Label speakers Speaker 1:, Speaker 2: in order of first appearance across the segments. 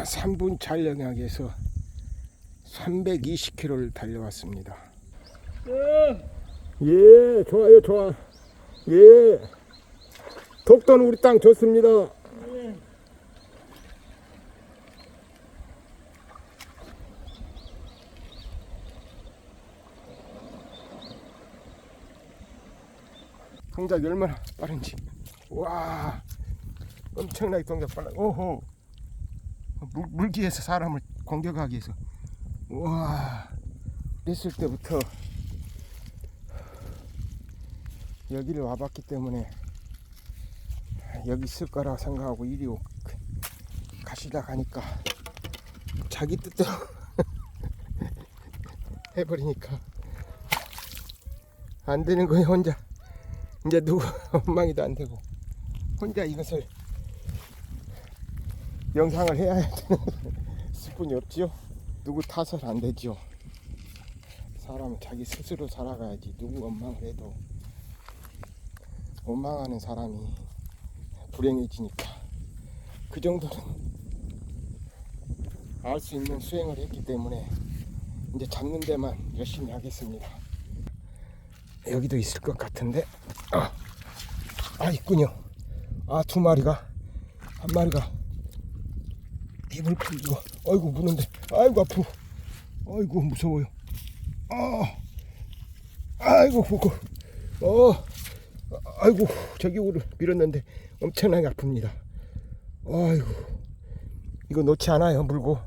Speaker 1: 아, 3분 촬영하기에서 320km를 달려왔습니다. 예, 좋아요, 좋아. 예. 독도는 우리 땅 좋습니다. 동작이 얼마나 빠른지. 와, 엄청나게 동작 빨라. 오호. 물, 물기에서 사람을 공격하기 위해서. 와, 있을 때부터 여기를 와봤기 때문에 여기 있을 거라고 생각하고 이리 오- 가시다 가니까 자기 뜻대로 해버리니까 안 되는 거예요 혼자 이제 누구 원망이도 안 되고 혼자 이것을 영상을 해야 되는 수뿐이 없지요? 누구 탓을 안 되지요? 사람은 자기 스스로 살아가야지. 누구 원망을 해도 원망하는 사람이 불행해지니까. 그 정도는 알 수 있는 수행을 했기 때문에 이제 잡는 데만 열심히 하겠습니다. 여기도 있을 것 같은데. 아, 아 있군요. 아 두 마리가 한 마리가 입을 풀고 아이고 무는데 아이고 아프 아이고 무서워요. 아 아이고 그거 어 아이고 저기로 밀었는데 엄청나게 아픕니다. 아이고 이거 놓지 않아요 물고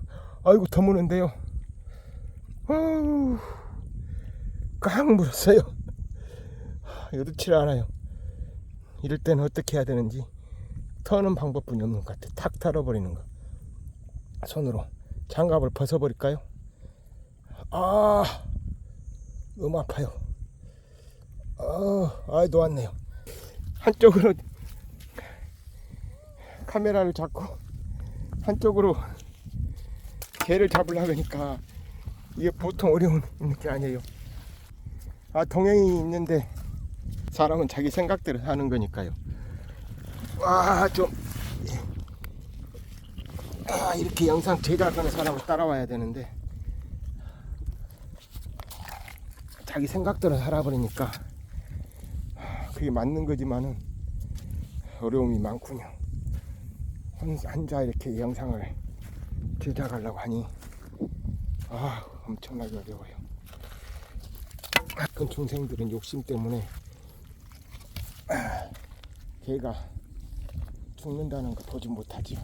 Speaker 1: 아이고 더 무는데요. 아우 꽉 물었어요. 여두치를 않아요. 이럴 때는 어떻게 해야 되는지 터는 방법뿐이 없는 것 같아. 탁 털어버리는 거. 손으로 장갑을 벗어버릴까요? 아 너무 아파요. 아, 아이 놓았네요. 한쪽으로 카메라를 잡고 한쪽으로 개를 잡으려고 하니까 이게 보통 어려운 게 아니에요. 아 동행이 있는데 사람은 자기 생각대로 하는 거니까요. 와 좀. 아 이렇게 영상 제작하는 사람을 따라와야 되는데 자기 생각대로 살아버리니까 그게 맞는 거지만은 어려움이 많군요. 혼- 혼자 이렇게 영상을 제작하려고 하니 아 엄청나게 어려워요. 큰 중생들은 욕심 때문에 아, 개가 죽는다는 거 보지 못하지요.